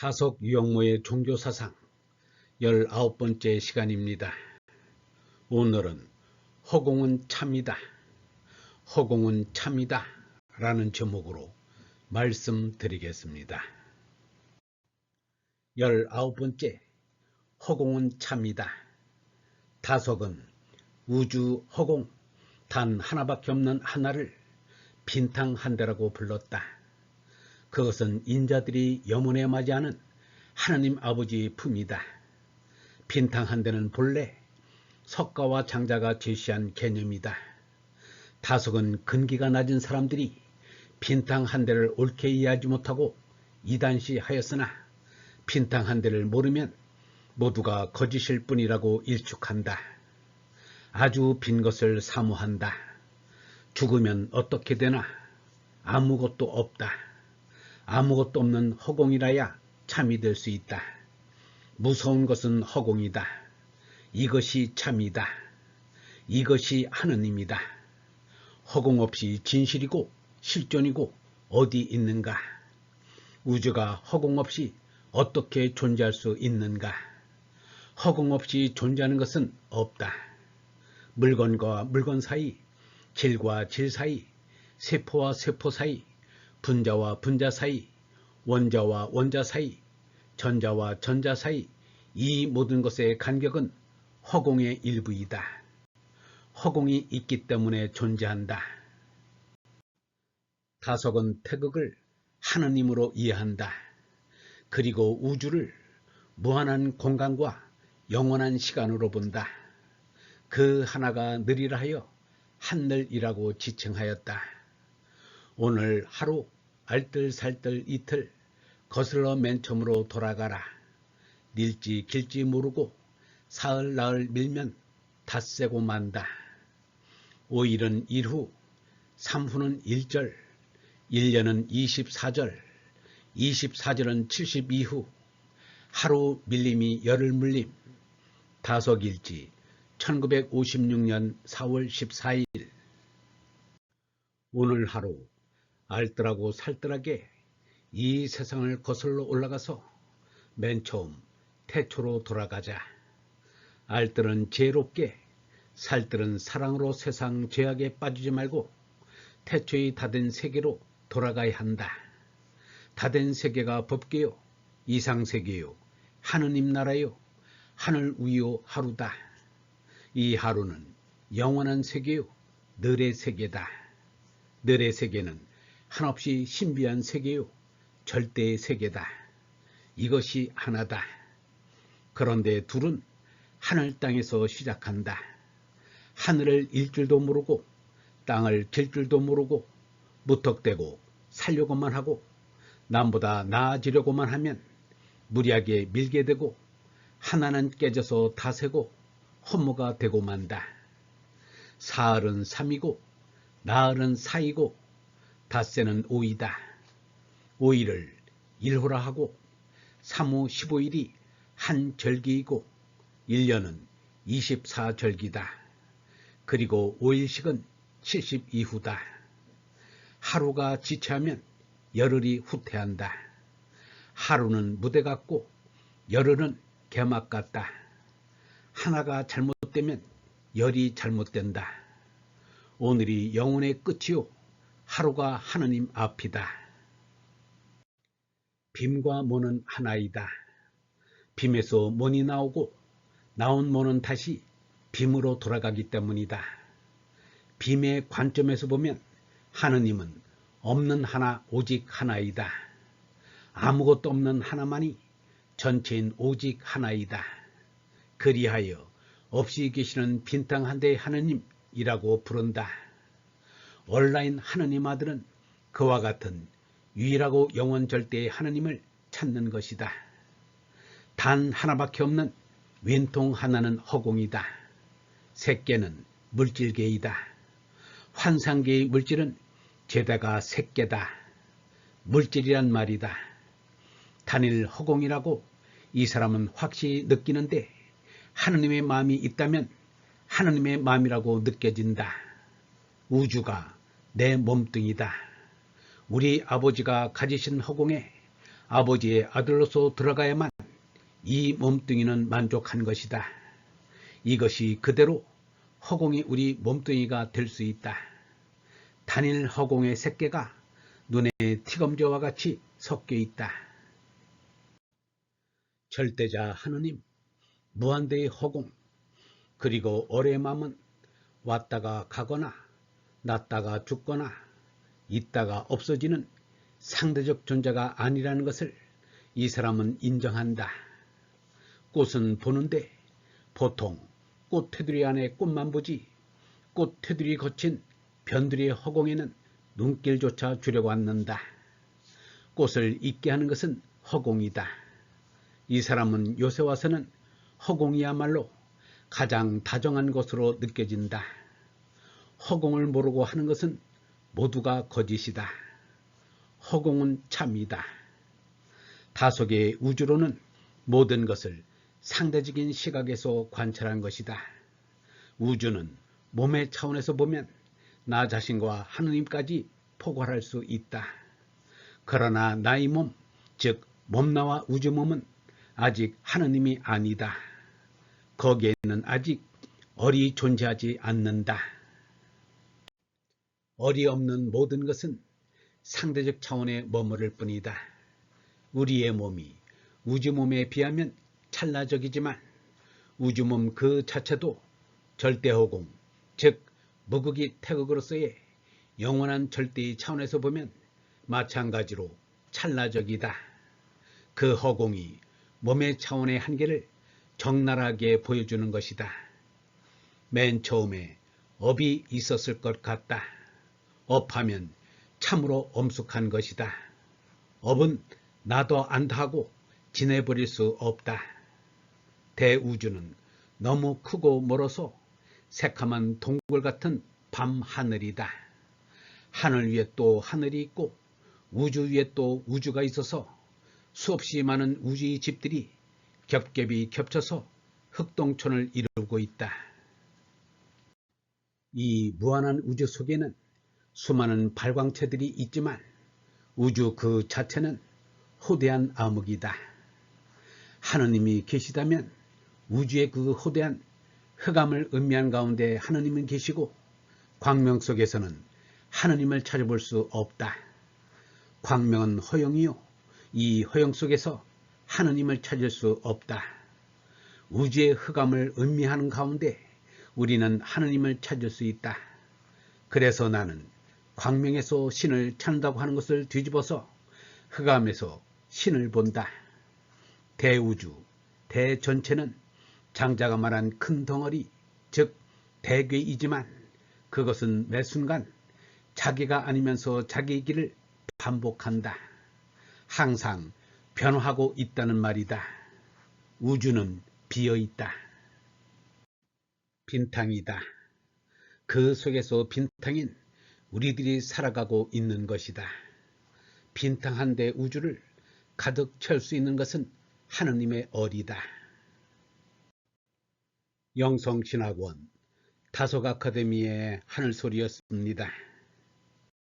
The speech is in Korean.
타석 유영모의 종교사상 19번째 시간입니다. 오늘은 허공은 참이다. 허공은 참이다. 라는 제목으로 말씀드리겠습니다. 19번째 허공은 참이다. 타석은 우주 허공 단 하나밖에 없는 하나를 빈탕 한 대라고 불렀다. 그것은 인자들이 염원에 맞이하는 하나님 아버지의 품이다. 빈탕 한 대는 본래 석가와 장자가 제시한 개념이다. 다석은 근기가 낮은 사람들이 빈탕 한 대를 옳게 이해하지 못하고 이단시 하였으나 빈탕 한 대를 모르면 모두가 거짓일 뿐이라고 일축한다. 아주 빈 것을 사모한다. 죽으면 어떻게 되나? 아무것도 없다. 아무것도 없는 허공이라야 참이 될 수 있다. 무서운 것은 허공이다. 이것이 참이다. 이것이 하느님이다. 허공 없이 진실이고 실존이고 어디 있는가? 우주가 허공 없이 어떻게 존재할 수 있는가? 허공 없이 존재하는 것은 없다. 물건과 물건 사이, 질과 질 사이, 세포와 세포 사이, 분자와 분자 사이, 원자와 원자 사이, 전자와 전자 사이, 이 모든 것의 간격은 허공의 일부이다. 허공이 있기 때문에 존재한다. 다석은 태극을 하느님으로 이해한다. 그리고 우주를 무한한 공간과 영원한 시간으로 본다. 그 하나가 느리라 하여 한늘이라고 지칭하였다. 오늘 하루 알뜰살뜰 이틀 거슬러 맨 처음으로 돌아가라. 닐지 길지 모르고 사흘 나흘 밀면 닷새고 만다. 5일은 일후, 3후는 일절, 1년은 24절, 24절은 72후, 하루 밀림이 열흘 물림, 다석일지 1956년 4월 14일 오늘 하루 알뜰하고 살뜰하게 이 세상을 거슬러 올라가서 맨 처음 태초로 돌아가자. 알뜰은 지혜롭게 살뜰은 사랑으로 세상 죄악에 빠지지 말고 태초의 다된 세계로 돌아가야 한다. 다된 세계가 법계요, 이상세계요, 하느님 나라요, 하늘 위요 하루다. 이 하루는 영원한 세계요, 늘의 세계다. 늘의 세계는 한없이 신비한 세계요, 절대의 세계다. 이것이 하나다. 그런데 둘은 하늘 땅에서 시작한다. 하늘을 일 줄도 모르고 땅을 길 줄도 모르고 무턱대고 살려고만 하고 남보다 나아지려고만 하면 무리하게 밀게 되고 하나는 깨져서 다세고 허무가 되고 만다. 사흘은 삼이고 나흘은 사이고 닷새는 오이다. 오일을 일호라 하고 삼후 십오일이 한 절기이고 일년은 이십사절기다. 그리고 오일씩은 칠십이후다. 하루가 지체하면 열흘이 후퇴한다. 하루는 무대 같고 열흘은 개막 같다. 하나가 잘못되면 열이 잘못된다. 오늘이 영혼의 끝이요. 하루가 하느님 앞이다. 빔과 모는 하나이다. 빔에서 모이 나오고 나온 모는 다시 빔으로 돌아가기 때문이다. 빔의 관점에서 보면 하느님은 없는 하나 오직 하나이다. 아무것도 없는 하나만이 전체인 오직 하나이다. 그리하여 없이 계시는 빈땅 한 대의 하느님이라고 부른다. 온라인 하느님 아들은 그와 같은 유일하고 영원 절대의 하느님을 찾는 것이다. 단 하나밖에 없는 왼통 하나는 허공이다. 새끼는 물질계이다. 환상계의 물질은 제다가 새끼다. 물질이란 말이다. 단일 허공이라고 이 사람은 확실히 느끼는데 하느님의 마음이 있다면 하느님의 마음이라고 느껴진다. 우주가 내 몸뚱이다. 우리 아버지가 가지신 허공에 아버지의 아들로서 들어가야만 이 몸뚱이는 만족한 것이다. 이것이 그대로 허공이 우리 몸뚱이가 될 수 있다. 단일 허공의 새끼가 눈에 티검지와 같이 섞여 있다. 절대자 하느님, 무한대의 허공, 그리고 어의 마음은 왔다가 가거나 났다가 죽거나 있다가 없어지는 상대적 존재가 아니라는 것을 이 사람은 인정한다. 꽃은 보는데 보통 꽃 테두리 안에 꽃만 보지 꽃 테두리 거친 변두리의 허공에는 눈길조차 주려고 않는다. 꽃을 잊게 하는 것은 허공이다. 이 사람은 요새 와서는 허공이야말로 가장 다정한 것으로 느껴진다. 허공을 모르고 하는 것은 모두가 거짓이다. 허공은 참이다. 다속의 우주로는 모든 것을 상대적인 시각에서 관찰한 것이다. 우주는 몸의 차원에서 보면 나 자신과 하느님까지 포괄할 수 있다. 그러나 나의 몸, 즉 몸나와 우주 몸은 아직 하느님이 아니다. 거기에는 아직 얼이 존재하지 않는다. 얼이 없는 모든 것은 상대적 차원에 머무를 뿐이다. 우리의 몸이 우주 몸에 비하면 찰나적이지만 우주 몸 그 자체도 절대허공, 즉 무극이 태극으로서의 영원한 절대의 차원에서 보면 마찬가지로 찰나적이다. 그 허공이 몸의 차원의 한계를 적나라하게 보여주는 것이다. 맨 처음에 업이 있었을 것 같다. 업하면 참으로 엄숙한 것이다. 업은 나도 안다고 지내버릴 수 없다. 대우주는 너무 크고 멀어서 새카만 동굴 같은 밤 하늘이다. 하늘 위에 또 하늘이 있고 우주 위에 또 우주가 있어서 수없이 많은 우주의 집들이 겹겹이 겹쳐서 흑동촌을 이루고 있다. 이 무한한 우주 속에는 수많은 발광체들이 있지만 우주 그 자체는 호대한 암흑이다. 하느님이 계시다면 우주의 그 호대한 흑암을 의미한 가운데 하느님은 계시고 광명 속에서는 하느님을 찾아볼 수 없다. 광명은 허영이요. 이 허영 속에서 하느님을 찾을 수 없다. 우주의 흑암을 의미하는 가운데 우리는 하느님을 찾을 수 있다. 그래서 나는 광명에서 신을 찾는다고 하는 것을 뒤집어서 흑암에서 신을 본다. 대우주, 대전체는 장자가 말한 큰 덩어리, 즉 대괴이지만 그것은 매 순간 자기가 아니면서 자기의 길을 반복한다. 항상 변화하고 있다는 말이다. 우주는 비어 있다. 빈탕이다. 그 속에서 빈탕인 우리들이 살아가고 있는 것이다. 빈탕 한대 우주를 가득 채울 수 있는 것은 하느님의 어리다. 영성신학원 다속 아카데미의 하늘소리였습니다.